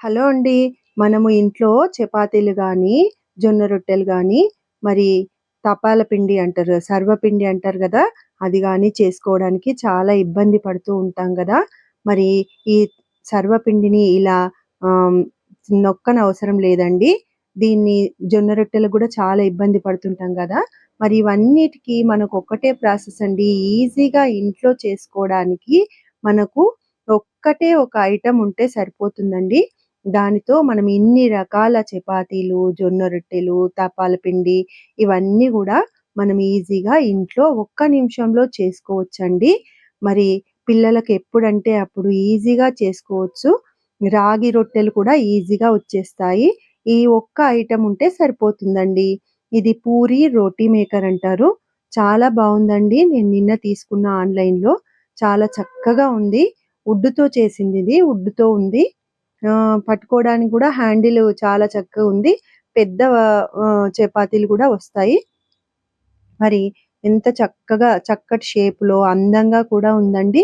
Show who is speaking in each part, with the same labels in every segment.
Speaker 1: Hello అండి. మనము ఇంట్లో చపాతీలు కానీ జొన్న రొట్టెలు కానీ మరి తపాల పిండి అంటారు సర్వపిండి అంటారు కదా అది కానీ చేసుకోవడానికి చాలా ఇబ్బంది పడుతూ ఉంటాం కదా. మరి ఈ సర్వపిండిని ఇలా నొక్కని అవసరం లేదండి. దీన్ని జొన్న రొట్టెలు కూడా చాలా ఇబ్బంది పడుతుంటాం కదా. మరి ఇవన్నిటికీ మనకు ఒక్కటే ప్రాసెస్ అండి. ఈజీగా ఇంట్లో చేసుకోవడానికి మనకు ఒక్కటే ఒక ఐటమ్ ఉంటే సరిపోతుందండి. దానితో మనం ఇన్ని రకాల చపాతీలు జొన్న రొట్టెలు తపాల పిండి ఇవన్నీ కూడా మనం ఈజీగా ఇంట్లో ఒక్క నిమిషంలో చేసుకోవచ్చండి. మరి పిల్లలకు ఎప్పుడంటే అప్పుడు ఈజీగా చేసుకోవచ్చు. రాగి రొట్టెలు కూడా ఈజీగా వచ్చేస్తాయి. ఈ ఒక్క ఐటమ్ ఉంటే సరిపోతుందండి. ఇది పూరి రోటీ మేకర్ అంటారు. చాలా బాగుందండి. నేను నిన్న తీసుకున్న ఆన్లైన్లో. చాలా చక్కగా ఉంది. వుడ్తో చేసింది ఇది. వుడ్తో ఉంది. పట్టుకోవడానికి కూడా హ్యాండిల్ చాలా చక్కగా ఉంది. పెద్ద చపాతీలు కూడా వస్తాయి. మరి ఎంత చక్కగా చక్కటి షేప్లో అందంగా కూడా ఉందండి.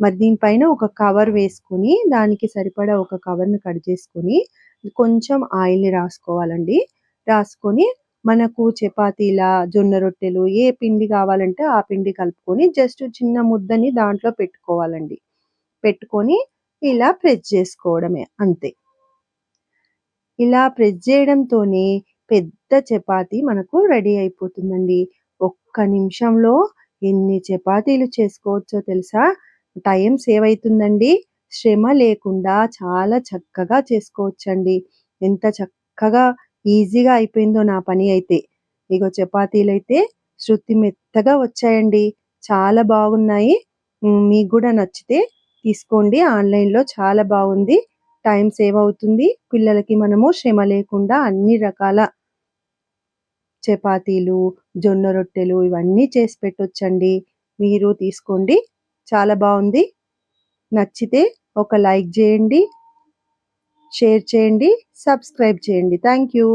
Speaker 1: మరి దీనిపైన ఒక కవర్ వేసుకుని దానికి సరిపడా ఒక కవర్ని కట్ చేసుకుని కొంచెం ఆయిల్ని రాసుకోవాలండి. రాసుకొని మనకు చపాతీల జొన్న రొట్టెలు ఏ పిండి కావాలంటే ఆ పిండి కలుపుకొని జస్ట్ చిన్న ముద్దని దాంట్లో పెట్టుకోవాలండి. పెట్టుకొని ఇలా ప్రెస్ చేసుకోవడమే అంతే. ఇలా ప్రెస్ చేయడంతోనే పెద్ద చపాతి మనకు రెడీ అయిపోతుందండి. ఒక్క నిమిషంలో ఎన్ని చపాతీలు చేసుకోవచ్చో తెలుసా? టైం సేవ్ అవుతుందండి శ్రమ లేకుండా చాలా చక్కగా చేసుకోవచ్చండి. ఎంత చక్కగా ఈజీగా అయిపోయిందో నా పని అయితే. ఇగో చపాతీలు అయితే శృతి మెత్తగా వచ్చాయండి. చాలా బాగున్నాయి. మీకు కూడా నచ్చితే తీసుకోండి. ఆన్లైన్లో చాలా బాగుంది. టైం సేవ్ అవుతుంది. పిల్లలకి మనము శ్రమ లేకుండా అన్ని రకాల చపాతీలు జొన్న రొట్టెలు ఇవన్నీ చేసి పెట్టొచ్చండి. మీరు తీసుకోండి. చాలా బాగుంది. నచ్చితే ఒక లైక్ చేయండి. షేర్ చేయండి. సబ్స్క్రైబ్ చేయండి. Thank you.